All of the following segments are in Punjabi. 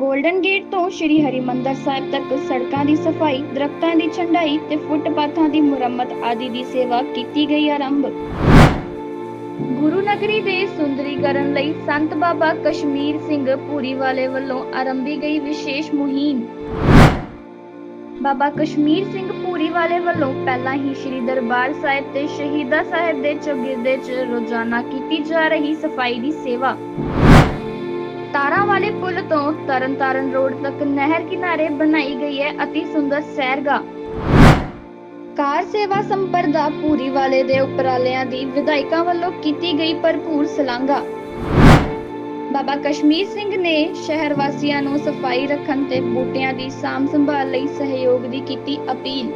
ਗੋਲਡਨ ਗੇਟ ਤੋਂ ਸ਼੍ਰੀ ਹਰਿਮੰਦਰ ਸਾਹਿਬ ਤੱਕ ਸੜਕਾਂ ਦੀ ਸਫ਼ਾਈ, ਦਰਖਤਾਂ ਦੀ ਛੰਡਾਈ ਤੇ ਫੁੱਟਪਾਥਾਂ ਦੀ ਮੁਰੰਮਤ ਆਦਿ ਦੀ ਸੇਵਾ ਕੀਤੀ ਗਈ ਆਰੰਭ। ਗੁਰੂ ਨਗਰੀ ਦੇ ਸੁੰਦਰੀਕਰਨ ਲਈ ਸੰਤ ਬਾਬਾ ਕਸ਼ਮੀਰ ਸਿੰਘ ਪੂਰੀ ਵਾਲੇ ਵੱਲੋਂ ਆਰੰਭੀ ਗਈ ਵਿਸ਼ੇਸ਼ ਮੁਹਿੰਮ। ਬਾਬਾ ਕਸ਼ਮੀਰ ਸਿੰਘ ਪੂਰੀ ਵਾਲੇ ਵੱਲੋਂ ਪਹਿਲਾਂ ਹੀ ਸ੍ਰੀ ਦਰਬਾਰ ਸਾਹਿਬ ਤੇ ਸ਼ਹੀਦਾ ਸਾਹਿਬ ਦੇ ਚੌਗਿਰਦੇ 'ਚ ਰੋਜ਼ਾਨਾ ਕੀਤੀ ਜਾ ਰਹੀ ਸਫ਼ਾਈ ਦੀ ਸੇਵਾ। ਤਾਰਾਂ ਵਾਲੇ ਪੁਲ ਤੋਂ ਤਰਨਤਾਰਨ ਰੋਡ ਤੱਕ ਨਹਿਰ ਕਿਨਾਰੇ ਬਣਾਈ ਗਈ ਹੈ ਅਤੀ ਸੁੰਦਰ ਸੈਰਗਾ। ਕਾਰ ਸੇਵਾ ਸੰਪਰਦਾ ਪੂਰੀ ਵਾਲੇ ਦੇ ਉਪਰਾਲਿਆਂ ਦੀ ਵਿਧਾਇਕਾਂ ਵੱਲੋਂ ਕੀਤੀ ਗਈ ਭਰਪੂਰ ਸ਼ਲਾਘਾ। ਬਾਬਾ ਕਸ਼ਮੀਰ ਸਿੰਘ ਨੇ ਸ਼ਹਿਰ ਵਾਸੀਆਂ ਨੂੰ ਸਫ਼ਾਈ ਰੱਖਣ ਤੇ ਬੂਟਿਆਂ ਦੀ ਸਾਂਭ ਸੰਭਾਲ ਲਈ ਸਹਿਯੋਗ ਦੀ ਕੀਤੀ ਅਪੀਲ।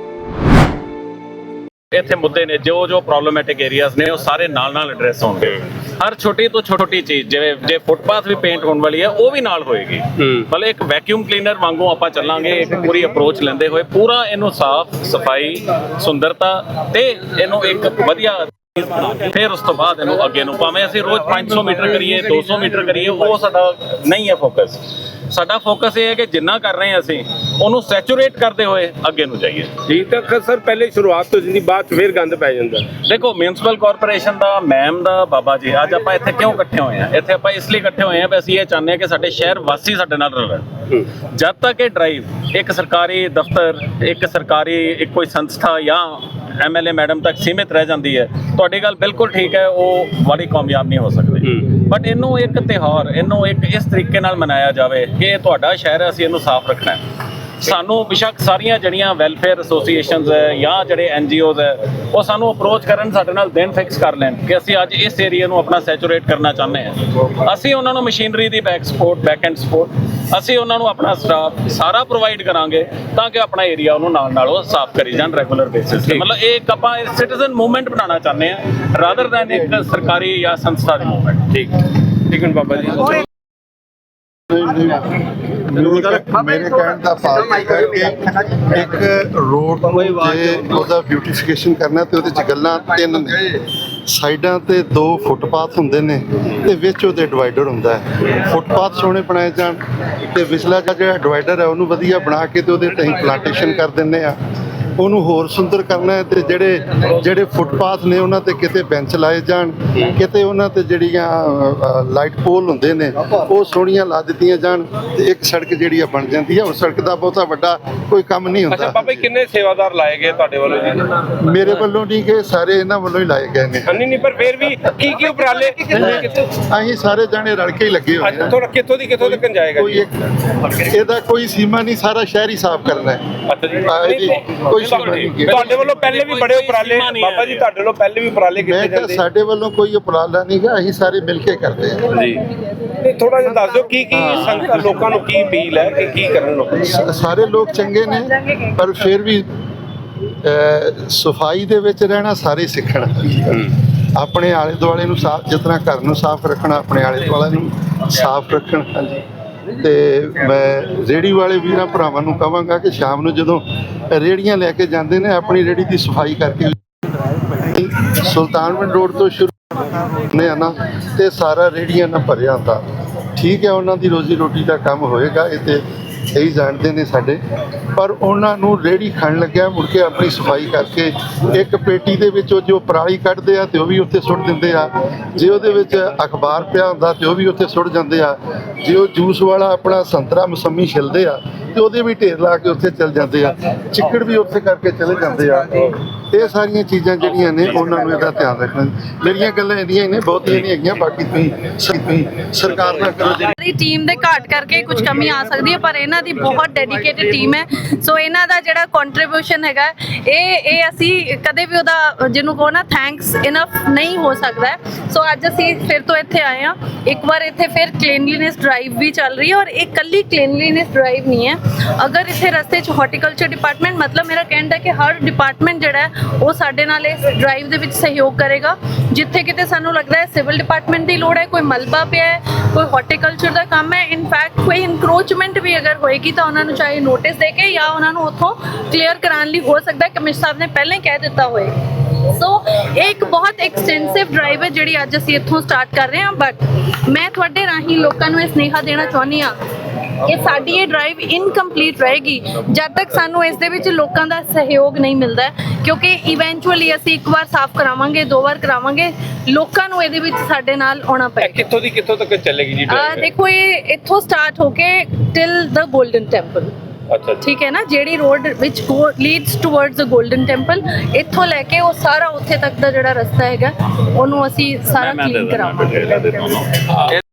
ਇੱਥੇ ਮੁੱਦੇ ਨੇ ਜੋ ਜੋ ਪ੍ਰੋਬਲਮੈਟਿਕ ਏਰੀਆਜ਼ ਨੇ, ਉਹ ਸਾਰੇ ਨਾਲ ਨਾਲ ਐਡਰੈਸ ਹੋਣਗੇ। ਹਰ ਛੋਟੀ ਤੋਂ ਛੋਟੀ ਚੀਜ਼ ਜਿਵੇਂ ਜੇ ਫੁੱਟਪਾਥ ਵੀ ਪੇਂਟ ਹੋਣ ਵਾਲੀ ਹੈ ਉਹ ਵੀ ਨਾਲ ਹੋਏਗੀ। ਮਤਲਬ ਇੱਕ ਵੈਕਿਊਮ ਕਲੀਨਰ ਵਾਂਗੂ ਆਪਾਂ ਚੱਲਾਂਗੇ ਇੱਕ ਪੂਰੀ ਅਪਰੋਚ ਲੈਂਦੇ ਹੋਏ ਪੂਰਾ ਇਹਨੂੰ ਸਾਫ਼ ਸਫ਼ਾਈ ਸੁੰਦਰਤਾ ਤੇ ਇਹਨੂੰ ਇੱਕ ਵਧੀਆ ਫਿਰ ਉਸ ਤੋਂ ਬਾਅਦ ਇਹਨੂੰ ਅੱਗੇ ਨੂੰ ਭਾਵੇਂ ਅਸੀਂ ਰੋਜ਼ 500 ਮੀਟਰ ਕਰੀਏ 200 ਮੀਟਰ ਕਰੀਏ ਉਹ ਸਾਡਾ ਨਹੀਂ ਹੈ ਫੋਕਸ ਸਾਡਾ ਫੋਕਸ ਇਹ ਹੈ ਕਿ ਜਿੰਨਾ ਕਰ ਰਹੇ ਹਾਂ ਅਸੀਂ ਉਹਨੂੰ ਸੈਚੂਰੇਟ ਕਰਦੇ ਹੋਏ ਅੱਗੇ ਨੂੰ ਜਾਈਏ। ਜੀ ਤਾਂ ਖ- ਸਰ ਪਹਿਲੇ ਸ਼ੁਰੂਆਤ ਤੋਂ ਜਿੰਨੀ ਬਾਅਦ ਫਿਰ ਗੰਦ ਪੈ ਜਾਂਦਾ। ਦੇਖੋ ਮਿਊਨਿਸਪਲ ਕਾਰਪੋਰੇਸ਼ਨ ਦਾ ਮੈਮ ਦਾ ਬਾਬਾ ਜੀ ਅੱਜ ਆਪਾਂ ਇੱਥੇ ਕਿਉਂ ਇਕੱਠੇ ਹੋਏ ਆ ਇੱਥੇ ਆਪਾਂ ਇਸ ਲਈ ਇਕੱਠੇ ਹੋਏ ਆ ਵੀ ਅਸੀਂ ਇਹ ਚਾਹੁੰਦੇ ਹਾਂ ਕਿ ਸਾਡੇ ਸ਼ਹਿਰ ਵਾਸੀ ਸਾਡੇ ਨਾਲ ਰਹਿਣ। ਜਦ ਤੱਕ ਇਹ ਡਰਾਈਵ ਇੱਕ ਸਰਕਾਰੀ ਦਫ਼ਤਰ ਇੱਕ ਸਰਕਾਰੀ ਇੱਕ ਕੋਈ ਸੰਸਥਾ ਜਾਂ ਐਮਐਲਏ ਮੈਡਮ ਤੱਕ ਸੀਮਿਤ ਰਹਿ ਜਾਂਦੀ ਹੈ ਤੁਹਾਡੀ ਗੱਲ ਬਿਲਕੁਲ ਠੀਕ ਹੈ ਉਹ ਬੜੀ ਕਾਮਯਾਬ ਨਹੀਂ ਹੋ ਸਕਦੀ। ਬਟ ਇਹਨੂੰ ਇੱਕ ਤਿਉਹਾਰ ਇਹਨੂੰ ਇੱਕ ਇਸ ਤਰੀਕੇ ਨਾਲ ਮਨਾਇਆ ਜਾਵੇ ਕਿ ਤੁਹਾਡਾ ਸ਼ਹਿਰ ਹੈ ਅਸੀਂ ਇਹਨੂੰ ਸਾਫ਼ ਰੱਖਣਾ ਹੈ। ਸਾਨੂੰ ਬਿਸ਼ੱਕ ਸਾਰੀਆਂ ਜਿਹੜੀਆਂ ਵੈਲਫੇਅਰ ਐਸੋਸੀਏਸ਼ਨਸ ਹੈ ਜਾਂ ਜਿਹੜੇ ਐਨਜੀਓਜ਼ ਹੈ, ਉਹ ਸਾਨੂੰ ਅਪਰੋਚ ਕਰਨ, ਸਾਡੇ ਨਾਲ ਦਿਨ ਫਿਕਸ ਕਰ ਲੈਣ ਕਿ ਅਸੀਂ ਅੱਜ ਇਸ ਏਰੀਆ ਨੂੰ ਆਪਣਾ ਸੈਚੂਰੇਟ ਕਰਨਾ ਚਾਹੁੰਦੇ ਹਾਂ। ਅਸੀਂ ਉਹਨਾਂ ਨੂੰ ਮਸ਼ੀਨਰੀ ਦੀ back support back end support ਅਸੀਂ ਉਹਨਾਂ ਨੂੰ ਆਪਣਾ ਸਟਾਫ ਸਾਰਾ ਪ੍ਰੋਵਾਈਡ ਕਰਾਂਗੇ ਤਾਂ ਕਿ ਆਪਣਾ ਏਰੀਆ ਉਹਨੂੰ ਨਾਲ ਨਾਲ ਉਹ ਸਾਫ਼ ਕਰੀ ਜਾਣ ਰੈਗੂਲਰ ਬੇਸਿਸ ਤੇ। ਮਤਲਬ ਇਹ ਇੱਕ ਆਪਾਂ ਸਿਟੀਜ਼ਨ ਮੂਵਮੈਂਟ ਬਣਾਉਣਾ ਚਾਹੁੰਦੇ ਹਾਂ ਰਾਦਰ ਦੈਨ ਇੱਕ ਸਰਕਾਰੀ ਜਾਂ ਸੰਸਥਾ ਦੀ ਮੂਵਮੈਂਟ ਠੀਕ। ਠੀਕ ਹੈ ਬਾਬਾ ਜੀ। ਮੇਰੇ ਕਹਿਣ ਦਾ ਭਾਵ ਹੈ ਕਿ ਇੱਕ ਰੋਡ ਤੇ ਉਹਦਾ ਬਿਊਟੀਫਿਕੇਸ਼ਨ ਕਰਨਾ ਤੇ ਉਹਦੇ ਚ ਗੱਲਾਂ ਤਿੰਨ ਨੇ। ਸਾਈਡਾਂ ਤੇ ਦੋ ਫੁੱਟਪਾਥ ਹੁੰਦੇ ਨੇ ਤੇ ਵਿੱਚ ਉਹਦੇ ਡਿਵਾਈਡਰ ਹੁੰਦਾ ਹੈ। ਫੁੱਟਪਾਥ ਸੋਹਣੇ ਬਣਾਏ ਜਾਣ ਤੇ ਵਿਚਲਾ ਜਿਹੜਾ ਡਿਵਾਈਡਰ ਹੈ ਉਹਨੂੰ ਵਧੀਆ ਬਣਾ ਕੇ ਤੇ ਉਹਦੇ ਤੇ ਪਲਾਂਟੇਸ਼ਨ ਕਰ ਦਿੰਨੇ ਆ ਉਹਨੂੰ ਹੋਰ ਸੁੰਦਰ ਕਰਨਾ ਹੈ ਤੇ ਜਿਹੜੇ ਜਿਹੜੇ ਫੁੱਟਪਾਥ ਨੇ ਉਹਨਾਂ ਤੇ ਕਿਤੇ ਬੈਂਚ ਲਾਏ ਜਾਣ ਕਿਤੇ ਉਹਨਾਂ ਤੇ ਜਿਹੜੀਆਂ ਲਾਈਟ ਪੋਲ ਹੁੰਦੇ ਨੇ ਉਹ ਸੋਹਣੀਆਂ ਲਾ ਦਿੱਤੀਆਂ ਜਾਣ ਤੇ ਇੱਕ ਸੜਕ ਜਿਹੜੀ ਆ ਬਣ ਜਾਂਦੀ ਹੈ ਉਹ ਸੜਕ ਦਾ ਬਹੁਤਾ ਵੱਡਾ ਕੋਈ ਕੰਮ ਨਹੀਂ ਅੱਛਾ ਹੁੰਦਾ ਬਾਬਾ ਜੀ ਕਿੰਨੇ ਸੇਵਾਦਾਰ ਲਾਏ ਗਏ ਤੁਹਾਡੇ ਵੱਲੋਂ ਜੀ? ਮੇਰੇ ਵੱਲੋਂ ਨਹੀਂ ਕਿ ਸਾਰੇ ਇਹਨਾਂ ਵੱਲੋਂ ਹੀ ਲਾਏ ਗਏ ਨੇ। ਨਹੀਂ ਨਹੀਂ ਪਰ ਫਿਰ ਵੀ ਕੀ ਕੀ ਉਪਰਾਲੇ? ਕਿੱਥੇ ਅਸੀਂ ਸਾਰੇ ਜਾਣੇ ਰਲ ਕੇ ਹੀ ਲੱਗੇ ਹੋਏ ਅੱਛਾ ਆ ਥੋੜਾ ਕਿੱਥੋਂ ਦੀ ਕਿੱਥੋਂ ਤੱਕ ਜਾਏਗਾ ਕੋਈ ਜੀ? ਇੱਕ ਇਹਦਾ ਕੋਈ ਸੀਮਾ ਨਹੀਂ ਸਾਰਾ ਸ਼ਹਿਰ ਹੀ ਸਾਫ਼ ਕਰਨਾ ਹੈ। ਅੱਛਾ ਜੀ। ਕੋਈ ਹੈ। ਤੁਹਾਡੇ ਵੱਲੋਂ ਪਹਿਲੇ ਵੀ ਬੜੇ ਉਪਰਾਲੇ ਸੀਮਾ ਨਹੀਂ ਹੈ। ਬਾਬਾ ਜੀ ਤੁਹਾਡੇ ਵੱਲੋਂ ਪਹਿਲੇ ਵੀ ਉਪਰਾਲੇ ਮੈਂ ਕੀਤੇ ਕਿਹਾ ਜਾਂਦੇ। ਸਾਡੇ ਵੱਲੋਂ ਕੋਈ ਉਪਰਾਲਾ ਨਹੀਂ ਗਾ ਅਸੀਂ ਸਾਰੇ ਮਿਲ ਕੇ ਕਰਦੇ ਹਾਂ ਜੀ। ਤੇ ਥੋੜਾ ਜਿਹਾ ਦੱਸ ਦਿਓ ਕੀ ਕੀ ਸੰਗਤਾਂ ਲੋਕਾਂ ਨੂੰ ਕੀ ਅਪੀਲ ਹੈ ਕਿ ਕੀ ਕਰਨ ਲੋਕ ਸ- ਸਾਰੇ ਲੋਕ ਚੰਗੇ ਨੇ ਪਰ ਫਿਰ ਵੀ ਸਫ਼ਾਈ ਦੇ ਵਿੱਚ ਰਹਿਣਾ ਸਾਰੇ ਸਿੱਖਣ। ਆਪਣੇ ਆਲੇ ਦੁਆਲੇ ਨੂੰ ਸਾਫ਼ ਜਿਸ ਤਰ੍ਹਾਂ ਘਰ ਨੂੰ ਸਾਫ਼ ਰੱਖਣਾ ਆਪਣੇ ਆਲੇ ਦੁਆਲੇ ਨੂੰ ਸਾਫ਼ ਰੱਖਣ ਹਾਂਜੀ। ਤੇ ਮੈਂ ਰੇੜੀ ਵਾਲੇ ਵੀਰਾਂ ਭਰਾਵਾਂ ਨੂੰ ਕਹਾਂਗਾ ਕਿ ਸ਼ਾਮ ਨੂੰ ਜਦੋਂ ਰੇੜੀਆਂ ਲੈ ਕੇ ਜਾਂਦੇ ਨੇ, ਆਪਣੀ ਰੇੜੀ ਦੀ ਸਫ਼ਾਈ ਕਰਕੇ ਸੁਲਤਾਨਵਿੰਡ ਰੋਡ ਤੋਂ ਸ਼ੁਰੂ ਨੇ ਨਾ, ਤੇ ਸਾਰਾ ਰੇੜੀਆਂ ਨਾਲ ਭਰਿਆ ਹੁੰਦਾ। ਠੀਕ ਹੈ, ਉਹਨਾਂ ਦੀ ਰੋਜ਼ੀ ਰੋਟੀ ਦਾ ਕੰਮ ਹੋਏਗਾ ਇਹ ਤੇ ਇਹੀ ਜਾਣਦੇ ਨੇ ਸਾਡੇ। ਪਰ ਉਹਨਾਂ ਨੂੰ ਰੇੜੀ ਖਾਣ ਲੱਗਿਆ, ਮੁੜ ਕੇ ਆਪਣੀ ਸਫ਼ਾਈ ਕਰਕੇ ਇੱਕ ਪੇਟੀ ਦੇ ਵਿੱਚ ਉਹ ਜੋ ਪਰਾਲੀ ਕੱਢਦੇ ਆ ਤੇ ਉਹ ਵੀ ਉੱਥੇ ਸੁੱਟ ਦਿੰਦੇ ਆ। ਜੇ ਉਹਦੇ ਵਿੱਚ ਅਖਬਾਰ ਪਿਆ ਹੁੰਦਾ ਤੇ ਉਹ ਵੀ ਉੱਥੇ ਸੁੱਟ ਜਾਂਦੇ ਆ। ਜੇ ਉਹ ਜੂਸ ਵਾਲਾ ਆਪਣਾ ਸੰਤਰਾ ਮਸੰਮੀ ਛਿਲਦੇ ਆ ਤੇ ਉਹਦੇ ਵੀ ਢੇਰ ਲਾ ਕੇ ਉੱਥੇ ਚਲ ਜਾਂਦੇ ਆ। ਚਿੱਕੜ ਵੀ ਉੱਥੇ ਕਰਕੇ ਚਲੇ ਜਾਂਦੇ ਆ। ਇਹ ਸਾਰੀਆਂ ਚੀਜ਼ਾਂ ਜਿਹੜੀਆਂ ਨੇ, ਉਹਨਾਂ ਨੂੰ ਇਹਦਾ ਧਿਆਨ ਰੱਖਣਾ। ਮੇਰੀਆਂ ਗੱਲਾਂ ਇੰਨੀਆਂ ਹੀ ਨੇ, ਬਹੁਤੀਆਂ ਨਹੀਂ ਹੈਗੀਆਂ, ਬਾਕੀ ਤੁਸੀਂ ਸਰਕਾਰ ਨਾਲ ਕਰੋ ਜਿਹੜੀ ਟੀਮ ਦੇ ਘਾਟ ਕਰਕੇ ਕੁਝ ਕਮੀ ਆ ਸਕਦੀ ਹੈ, ਪਰ ਇਹਨਾਂ ਦੀ ਬਹੁਤ ਡੈਡੀਕੇਟਿਡ ਟੀਮ ਹੈ। ਸੋ ਇਹਨਾਂ ਦਾ ਜਿਹੜਾ ਕੰਟਰੀਬਿਊਸ਼ਨ ਹੈਗਾ, ਇਹ ਇਹ ਅਸੀਂ ਕਦੇ ਵੀ ਉਹਦਾ, ਜਿਹਨੂੰ ਕਹੋ ਨਾ ਥੈਂਕਸ ਇਨਫ ਨਹੀਂ ਹੋ ਸਕਦਾ ਸੋ ਅੱਜ ਅਸੀਂ ਫਿਰ ਤੋਂ ਇੱਥੇ ਆਏ ਹਾਂ। ਇੱਕ ਵਾਰ ਇੱਥੇ ਫਿਰ ਕਲੀਨਲੀਨੈਸ ਡਰਾਈਵ ਵੀ ਚੱਲ ਰਹੀ ਹੈ ਔਰ ਇਹ ਕੱਲੀ ਕਲੀਨਲੀਨੈਸ ਡਰਾਈਵ ਨਹੀਂ ਹੈ। ਅਗਰ ਇੱਥੇ ਰਸਤੇ 'ਚ ਹਾਰਟੀਕਲਚਰ ਡਿਪਾਰਟਮੈਂਟ ਮਤਲਬ ਮੇਰਾ ਕਹਿਣ ਦਾ ਕਿ ਹਰ ਡਿਪਾਰਟਮੈਂਟ ਜਿਹੜਾ ਹੈ, ਉਹ ਸਾਡੇ ਨਾਲ ਇਸ ਡਰਾਈਵ ਦੇ ਵਿੱਚ ਸਹਿਯੋਗ ਕਰੇਗਾ। ਜਿੱਥੇ ਕਿਤੇ ਸਾਨੂੰ ਲੱਗਦਾ ਹੈ ਸਿਵਲ ਡਿਪਾਰਟਮੈਂਟ ਦੀ ਲੋੜ ਹੈ, ਕੋਈ ਮਲਬਾ ਪਿਆ ਹੈ, ਕੋਈ ਹਾਰਟੀਕਲਚਰ ਦਾ ਕੰਮ ਹੈ ਇਨਫੈਕਟ ਕੋਈ ਇਨਕਰੋਚਮੈਂਟ ਵੀ ਅਗਰ ਹੋਏਗੀ ਤਾਂ ਉਹਨਾਂ ਨੂੰ ਚਾਹੇ ਨੋਟਿਸ ਦੇ ਕੇ ਜਾਂ ਉਹਨਾਂ ਨੂੰ ਉੱਥੋਂ ਕਲੀਅਰ ਕਰਾਉਣ ਲਈ ਹੋ ਸਕਦਾ ਹੈ, ਕਮਿਸ਼ਨਰ ਸਾਹਿਬ ਨੇ ਪਹਿਲਾਂ ਹੀ ਕਹਿ ਦਿੱਤਾ ਹੋਏ। ਸੋ ਇਹ ਇੱਕ ਬਹੁਤ ਐਕਸਟੈਂਸਿਵ ਡਰਾਈਵ ਹੈ ਜਿਹੜੀ ਅੱਜ ਅਸੀਂ ਇੱਥੋਂ ਸਟਾਰਟ ਕਰ ਰਹੇ ਹਾਂ ਬਟ ਮੈਂ ਤੁਹਾਡੇ ਰਾਹੀਂ ਲੋਕਾਂ ਨੂੰ ਇਹ ਸਨੇਹਾ ਦੇਣਾ ਚਾਹੁੰਦੀ ਹਾਂ ਇਹ ਸਾਡੀ ਇਹ ਡਰਾਈਵ ਇਨਕੰਪਲੀਟ ਰਹੇਗੀ। ਜਦ ਤੱਕ ਸਾਨੂੰ ਇਸ ਦੇ ਵਿੱਚ ਲੋਕਾਂ ਦਾ ਸਹਿਯੋਗ ਨਹੀਂ ਮਿਲਦਾ ਕਿਉਂਕਿ ਇਵੈਂਚੁਅਲੀ ਅਸੀਂ ਇੱਕ ਵਾਰ ਸਾਫ਼ ਕਰਾਵਾਂਗੇ ਦੋ ਵਾਰ ਕਰਾਵਾਂਗੇ ਲੋਕਾਂ ਨੂੰ ਇਹਦੇ ਵਿੱਚ ਸਾਡੇ ਨਾਲ ਆਉਣਾ ਪਏਗਾ। ਕਿੱਥੋਂ ਦੀ ਕਿੱਥੋਂ ਤੱਕ ਚੱਲੇਗੀ ਜੀ ਆ drive? ਦੇਖੋ ਇਹ ਇੱਥੋਂ ਸਟਾਰਟ ਹੋ ਕੇ ਟਿਲ ਦ 골ਡਨ ਟੈਂਪਲ ਅੱਛਾ। ਜੀ ਠੀਕ ਹੈ ਨਾ? ਜਿਹੜੀ ਰੋਡ ਵਿੱਚ leads towards the golden temple ਇੱਥੋਂ ਲੈ ਕੇ ਉਹ ਸਾਰਾ ਉੱਥੇ ਤੱਕ ਦਾ ਜਿਹੜਾ ਰਸਤਾ ਹੈਗਾ ਉਹਨੂੰ ਅਸੀਂ ਸਾਰਾ ਮੈਂ- ਮੈਂ ਦੇ ਕਲੀਨ ਦਿੰਦਾ, ਮੈਂ ਕਰਾਵਾਂਗੇ ਦੇ ਦਿੰਦਾ। ਦੋਨੋਂ।